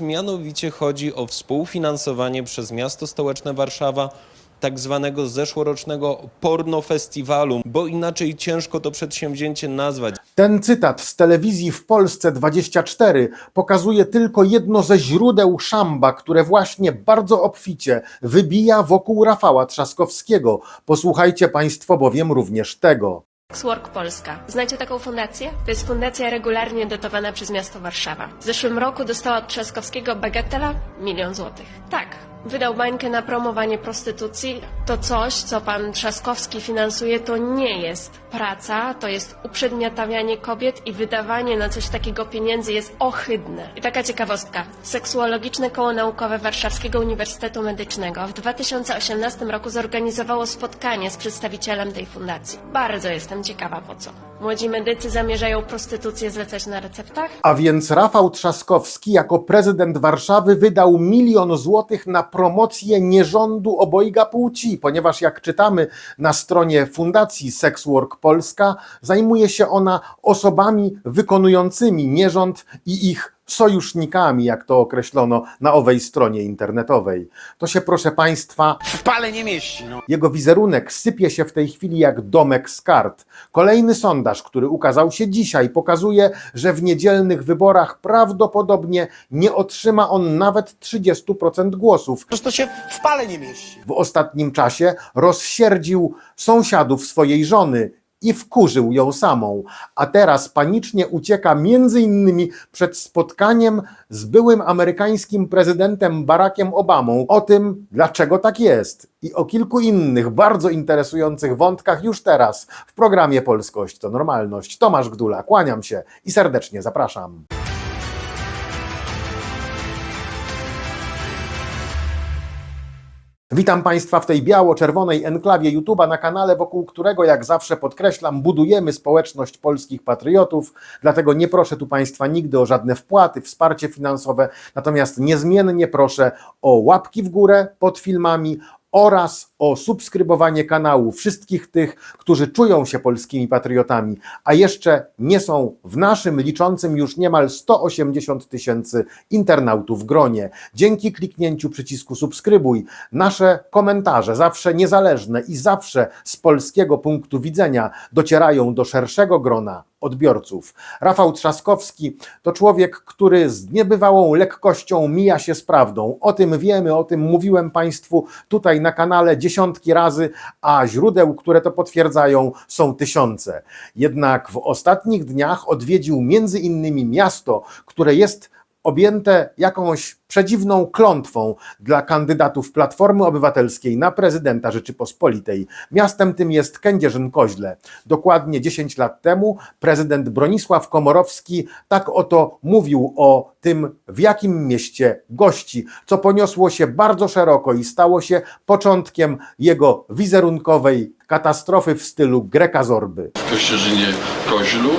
Mianowicie chodzi o współfinansowanie przez miasto stołeczne Warszawa tak zwanego zeszłorocznego pornofestiwalu, bo inaczej ciężko to przedsięwzięcie nazwać. Ten cytat z telewizji w Polsce 24 pokazuje tylko jedno ze źródeł szamba, które właśnie bardzo obficie wybija wokół Rafała Trzaskowskiego. Posłuchajcie Państwo bowiem również tego. Sexwork Polska. Znacie taką fundację? To jest fundacja regularnie dotowana przez miasto Warszawa. W zeszłym roku dostała od Trzaskowskiego bagatela milion złotych. Tak, wydał bańkę na promowanie prostytucji. To coś, co pan Trzaskowski finansuje, to nie jest praca, to jest uprzedmiotawianie kobiet i wydawanie na coś takiego pieniędzy jest ohydne. I taka ciekawostka. Seksuologiczne Koło Naukowe Warszawskiego Uniwersytetu Medycznego w 2018 roku zorganizowało spotkanie z przedstawicielem tej fundacji. Bardzo jestem ciekawa po co. Młodzi medycy zamierzają prostytucję zlecać na receptach? A więc Rafał Trzaskowski jako prezydent Warszawy wydał milion złotych na promocję nierządu obojga płci, ponieważ jak czytamy na stronie Fundacji Sex Work Polska, zajmuje się ona osobami wykonującymi nierząd i ich sojusznikami, jak to określono na owej stronie internetowej. To się, proszę Państwa, w pale nie mieści. No. jego wizerunek sypie się w tej chwili jak domek z kart. Kolejny sondaż, który ukazał się dzisiaj, pokazuje, że w niedzielnych wyborach prawdopodobnie nie otrzyma on nawet 30% głosów. Po prostu się w pale nie mieści. W ostatnim czasie rozsierdził sąsiadów swojej żony i wkurzył ją samą, a teraz panicznie ucieka między innymi przed spotkaniem z byłym amerykańskim prezydentem Barackiem Obamą o tym, dlaczego tak jest i o kilku innych bardzo interesujących wątkach już teraz w programie Polskość to Normalność. Tomasz Gdula, kłaniam się i serdecznie zapraszam. Witam Państwa w tej biało-czerwonej enklawie YouTube'a na kanale, wokół którego, jak zawsze podkreślam, budujemy społeczność polskich patriotów. Dlatego nie proszę tu Państwa nigdy o żadne wpłaty, wsparcie finansowe, natomiast niezmiennie proszę o łapki w górę pod filmami oraz o subskrybowanie kanału wszystkich tych, którzy czują się polskimi patriotami, a jeszcze nie są w naszym liczącym już niemal 180 tysięcy internautów gronie. Dzięki kliknięciu przycisku subskrybuj nasze komentarze, zawsze niezależne i zawsze z polskiego punktu widzenia, docierają do szerszego grona odbiorców. Rafał Trzaskowski to człowiek, który z niebywałą lekkością mija się z prawdą. O tym wiemy, o tym mówiłem Państwu tutaj na kanale dziesiątki razy, a źródeł, które to potwierdzają, są tysiące. Jednak w ostatnich dniach odwiedził między innymi miasto, które jest objęte jakąś przedziwną klątwą dla kandydatów Platformy Obywatelskiej na prezydenta Rzeczypospolitej. Miastem tym jest Kędzierzyn-Koźle. Dokładnie 10 lat temu prezydent Bronisław Komorowski tak oto mówił o tym, w jakim mieście gości, co poniosło się bardzo szeroko i stało się początkiem jego wizerunkowej katastrofy w stylu Greka Zorby. w Koźlu.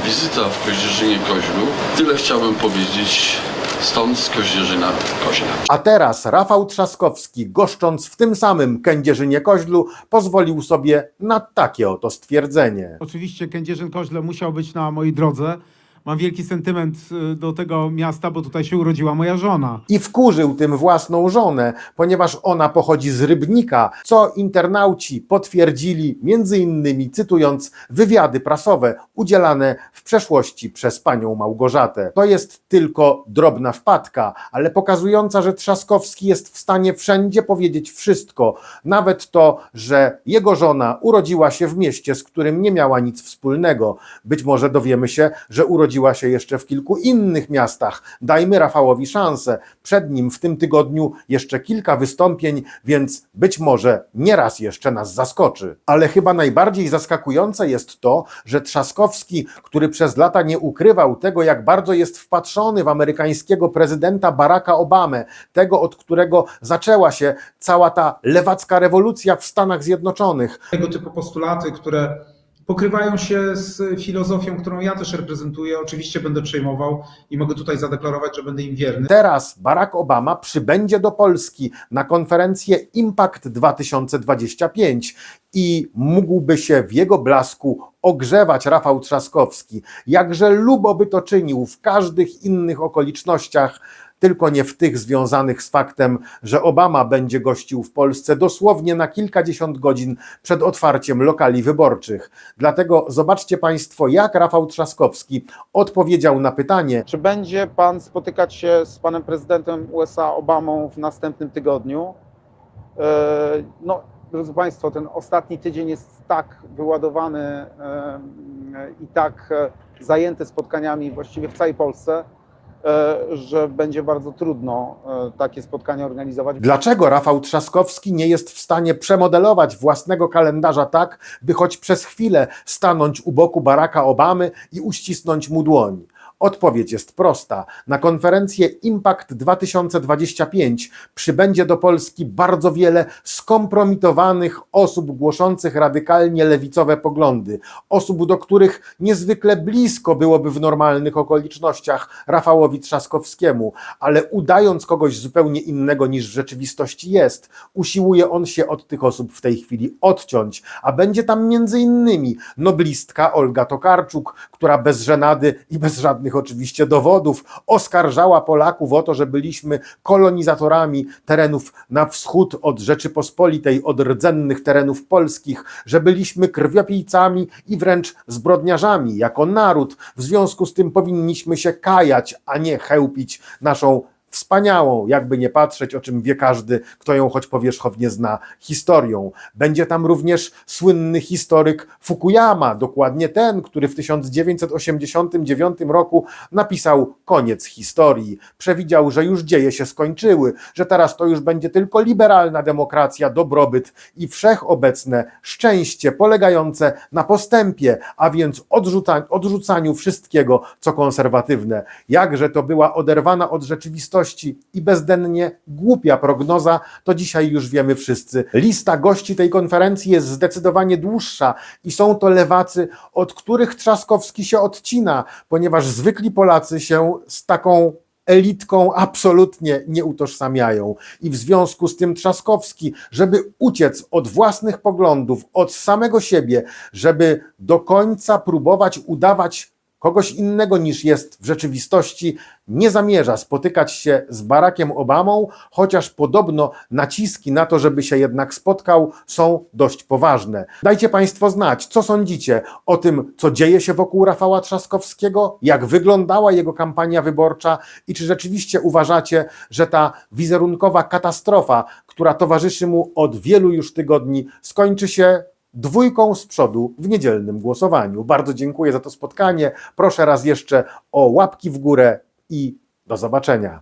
Wizyta w Kościerzynie Koźlu. Tyle chciałbym powiedzieć stąd z Kościerzyna Koźla. A teraz Rafał Trzaskowski, goszcząc w tym samym Kędzierzynie Koźlu, pozwolił sobie na takie oto stwierdzenie. Oczywiście Kędzierzyn-Koźle musiał być na mojej drodze. Mam wielki sentyment y, do tego miasta, bo tutaj się urodziła moja żona. I wkurzył tym własną żonę, ponieważ ona pochodzi z Rybnika, co internauci potwierdzili, między innymi cytując wywiady prasowe udzielane w przeszłości przez panią Małgorzatę. To jest tylko drobna wpadka, ale pokazująca, że Trzaskowski jest w stanie wszędzie powiedzieć wszystko, nawet to, że jego żona urodziła się w mieście, z którym nie miała nic wspólnego. Być może dowiemy się, że urodziła się jeszcze w kilku innych miastach. Dajmy Rafałowi szansę. Przed nim w tym tygodniu jeszcze kilka wystąpień, więc być może nieraz jeszcze nas zaskoczy. Ale chyba najbardziej zaskakujące jest to, że Trzaskowski, który przez lata nie ukrywał tego, jak bardzo jest wpatrzony w amerykańskiego prezydenta Baracka Obamę, tego od którego zaczęła się cała ta lewacka rewolucja w Stanach Zjednoczonych, tego typu postulaty, które pokrywają się z filozofią, którą ja też reprezentuję. Oczywiście będę przejmował i mogę tutaj zadeklarować, że będę im wierny. Teraz Barack Obama przybędzie do Polski na konferencję Impact 2025 i mógłby się w jego blasku ogrzewać Rafał Trzaskowski. Jakże lubo by to czynił w każdych innych okolicznościach tylko nie w tych związanych z faktem, że Obama będzie gościł w Polsce dosłownie na kilkadziesiąt godzin przed otwarciem lokali wyborczych. Dlatego zobaczcie Państwo, jak Rafał Trzaskowski odpowiedział na pytanie, Czy będzie pan spotykać się z panem prezydentem USA Obamą w następnym tygodniu? E, No, drodzy Państwo, ten ostatni tydzień jest tak wyładowany e, i tak e, zajęty spotkaniami właściwie w całej Polsce, że będzie bardzo trudno e, takie spotkania organizować. Dlaczego Rafał Trzaskowski nie jest w stanie przemodelować własnego kalendarza tak, by choć przez chwilę stanąć u boku Baracka Obamy i uścisnąć mu dłoń? Odpowiedź jest prosta. Na konferencję Impact 2025 przybędzie do Polski bardzo wiele skompromitowanych osób głoszących radykalnie lewicowe poglądy, osób, do których niezwykle blisko byłoby w normalnych okolicznościach Rafałowi Trzaskowskiemu, ale udając kogoś zupełnie innego niż w rzeczywistości jest, usiłuje on się od tych osób w tej chwili odciąć, a będzie tam między innymi noblistka Olga Tokarczuk, która bez żenady i bez żadnych oczywiście dowodów oskarżała Polaków o to, że byliśmy kolonizatorami terenów na wschód od Rzeczypospolitej, od rdzennych terenów polskich, że byliśmy krwiopijcami i wręcz zbrodniarzami jako naród. W związku z tym powinniśmy się kajać, a nie chełpić naszą wspaniałą, jakby nie patrzeć, o czym wie każdy, kto ją choć powierzchownie zna, historią. Będzie tam również słynny historyk Fukuyama, dokładnie ten, który w 1989 roku napisał koniec historii. Przewidział, że już dzieje się skończyły, że teraz to już będzie tylko liberalna demokracja, dobrobyt i wszechobecne szczęście polegające na postępie, a więc odrzuca, odrzucaniu wszystkiego, co konserwatywne. Jakże to była oderwana od rzeczywistości i bezdennie głupia prognoza, to dzisiaj już wiemy wszyscy. Lista gości tej konferencji jest zdecydowanie dłuższa i są to lewacy, od których Trzaskowski się odcina, ponieważ zwykli Polacy się z taką elitką absolutnie nie utożsamiają. I w związku z tym Trzaskowski, żeby uciec od własnych poglądów, od samego siebie, żeby do końca próbować udawać kogoś innego niż jest w rzeczywistości, nie zamierza spotykać się z Barackiem Obamą, chociaż podobno naciski na to, żeby się jednak spotkał, są dość poważne. Dajcie Państwo znać, co sądzicie o tym, co dzieje się wokół Rafała Trzaskowskiego, jak wyglądała jego kampania wyborcza i czy rzeczywiście uważacie, że ta wizerunkowa katastrofa, która towarzyszy mu od wielu już tygodni, skończy się dwójką z przodu w niedzielnym głosowaniu. Bardzo dziękuję za to spotkanie. Proszę raz jeszcze o łapki w górę i do zobaczenia.